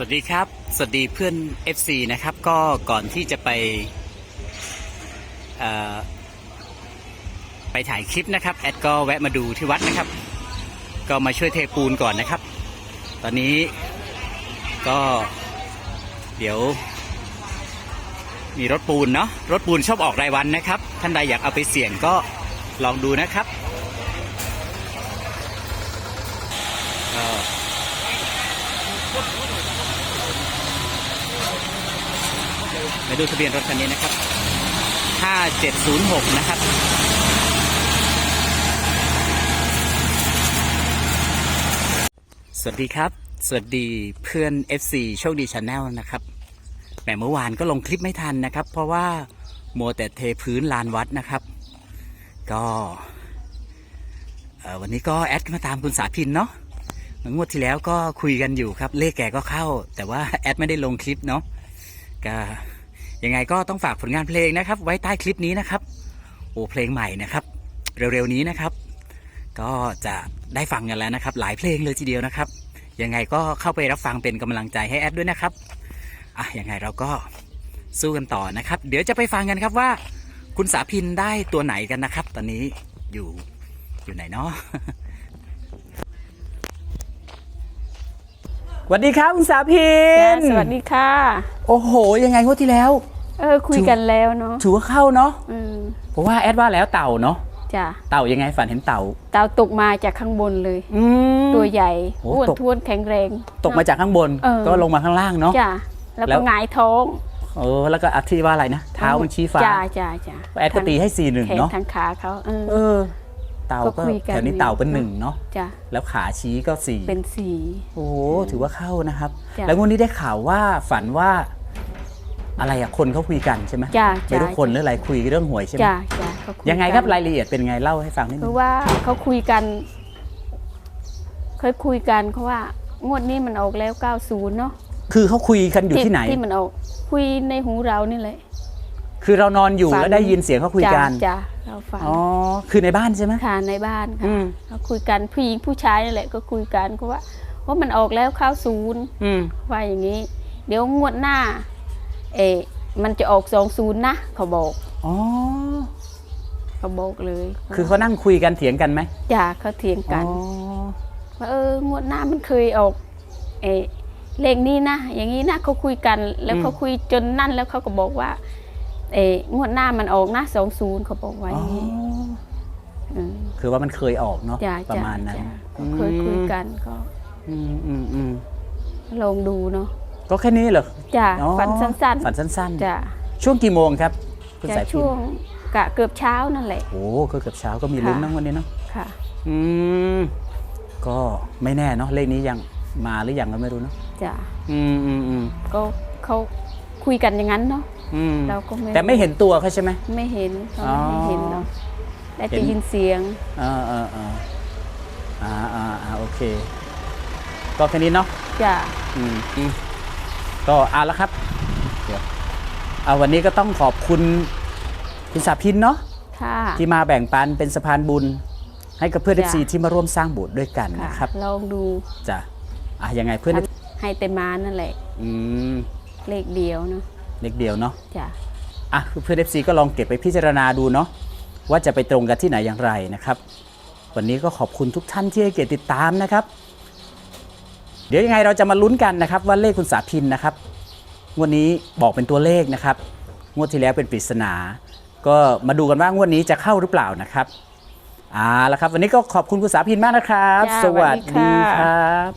วัสดีครับ สวัสดีเพื่อน FC นะครับ ก็ก่อนที่จะไปไปถ่ายคลิปนะครับ แอดก็แวะมาดูที่วัดนะครับ ก็มาช่วยเทปูนก่อนนะครับ ตอนนี้ก็เดี๋ยว มีรถปูนเนาะ รถปูนชอบออกรายวันนะครับ ท่านใดอยากเอาไปเสี่ยงก็ลองดูนะครับก็ มาดูทะเบียนรถคันนี้นะครับ 5706 นะครับ สวัสดีครับ สวัสดีเพื่อน FC โชคดีชาแนลนะครับแหมเมื่อวานก็ลงคลิปไม่ทันนะครับ เพราะว่าโมวแต่เทพื้นลานวัดนะครับ ก็วันนี้ก็แอดมาตามคุณสาพินเนาะงวดที่แล้วก็คุยกันอยู่ครับ เลขแกก็เข้า แต่ว่าแอดไม่ได้ลงคลิปเนาะก็ ยังไงก็ต้องฝากผลงานเพลงนะครับ ไว้ใต้คลิปนี้นะครับ โอ้เพลงใหม่นะครับ เร็วๆนี้นะครับ ก็จะได้ฟังกันแล้วนะครับ หลายเพลงเลยทีเดียวนะครับ ยังไงก็เข้าไปรับฟังเป็นกำลังใจให้แอดด้วยนะครับอะยังไงเราก็สู้กันต่อนะครับ เดี๋ยวจะไปฟังกันครับว่า คุณสาพินได้ตัวไหนกันนะครับ ตอนนี้อยู่อยู่ไหนเนาะ วัสดีครับคุณสาพิจ้านสวัสดีค่ะ โอ้โห ยังไงงวดที่แล้ว เออ คุยกันแล้วเนาะถือว่าเข้าเนาะอืมเพราะว่าแอดว่าแล้วเต่าเนาะจ้ะเต่ายังไงฝันเห็นเต่า เตาตกมาจากข้างบนเลยอืมตัวใหญ่โอ้อ้วนตกท้วนแข็งแรง ตกมาจากข้างบนเออก็ลงมาข้างล่างเนาะจ้ะแล้วแล้ก็วหงายท้องเออแล้วก็อธิว่าอะไรนะเท้ามันชี้ฟ้าจ้าจ้าจ้าแอดก็ตีให้สี่หนึ่งแขนเนาะทางขาเขาเออ เออเต่าก็ก็คุยกันแถวนี้เต่าเป็นหนึ่งเนาะจ้ะแล้วขาชี้ก็สี่เป็นสี โอ้โหถือว่าเข้านะครับ จ้ะแล้วงวดนี้ได้ข่าวว่าฝันว่า อะไรอะคนเขาคุยกันใช่ไหมจ้าไม่จ้ารู้คนหรืออะไรคุยเรื่องหวยใช่ไหมจ้าจ้าเขาคุยังไงครับรายละเอียดเป็นไงเล่าให้ฟังนิดเพนึงราะว่าเขาคุยกัน เคยคุยกันเขาว่างวดนี้มันออกแล้ว 90 เนาะคือเขาคุยกันอยู่ที่ไหน ที่มันออกคุยในหูเรานี่แหละ คือเรานอนอยู่ฝัน แล้วได้ยินเสียงเขาคุยกัน จ้าจ้าเราฟังอ๋อ คือในบ้านใช่ไหม ค่ะในบ้านอืค่ะม เขาคุยกันผู้หญิงผู้ชายนั่นแหละก็คุยกันก็ว่าว่ามันออกแล้วเข้าศูนย์อืม ว่าอย่างนี้ เดี๋ยวงวดหน้า เออมันจะออกสองศูนย์นะเขาบอกอ๋อ เขาบอกเลยคือเขานั่งคุยกันเถียงกันไหมจ้าเขาเถียงกัน อ๋อ ว่าเอองวดหน้ามันเคยออกเออเลขนี้นะอย่างนี้นะเขาคุยกัน แล้วเขาคุยจนนั่นแล้วเขาก็บอกว่า เอองวดหน้ามันออกนะสองศูนย์เขาบอกไว้อย่างนี้มคือว่ามันเคยออกเนาะจ้าประจ้ามาณนั้นจ้าเขาเคยคุยกันก็อืมอืมอืมลองดูเนาะก็แค่นี้เหรอจ้าอ๋อฝันสั้นฝันสั้นๆจ้าๆช่วงกี่โมงครับ คุณจะสายพินช่วงกะเกือบเช้านั่นแหละ โอ้ก็เกือบเช้าก็มีลุ้นเนอะวันนี้เนาะค่ะ อืมก็ไม่แน่เนาะเลขนี้ยังมาหรือยังก็ไม่รู้เนาะจ้าอืมอืมอืมก็เขาคุยกันอย่างนั้นเนาะ อืมเราก็ไม่แต่ไม่เห็นตัวเขาใช่ไหม ไม่เห็นเขาอ๋อไม่เห็นเนาะได้เห็แต่นยินเสียงอ่าอ่าอ่าอ่าอ่าอ่าโอเค ก็แค่นี้เนาะจ้าอืมอืมก็เอาละครับเดี๋ยวเอาวันนี้ก็ต้องขอบคุณคุณสาพินเนาะค่ะที่มาแบ่งปันเป็นสะพานบุญ ให้กับเพื่อนเอจ้ะฟซีที่มาร่วมสร้างโบสถ์ด้วยกันค่ะนะครับลองดูจ้ะอะยังไงเพื่อนให้แต่มานั่นแหละ อืมเลขเดียวเนาะ เล็กเดียวเนาะจ้าอะเพื่อนเอฟซีก็ลองเก็บไปพิจารณาดูเนาะว่าจะไปตรงกันที่ไหนอย่างไรนะครับ วันนี้ก็ขอบคุณทุกท่านที่ให้เกียรติติดตามนะครับ เดี๋ยวยังไงเราจะมาลุ้นกันนะครับว่าเลขคุณสาพินนะครับงวดนี้บอกเป็นตัวเลขนะครับ งวดที่แล้วเป็นปริศนา ก็มาดูกันว่างวดนี้จะเข้าหรือเปล่านะครับอ่าแล้วครับ วันนี้ก็ขอบคุณคุณสาพินมากนะครับจ้าสวัสสวัสดีดีค่ะครับ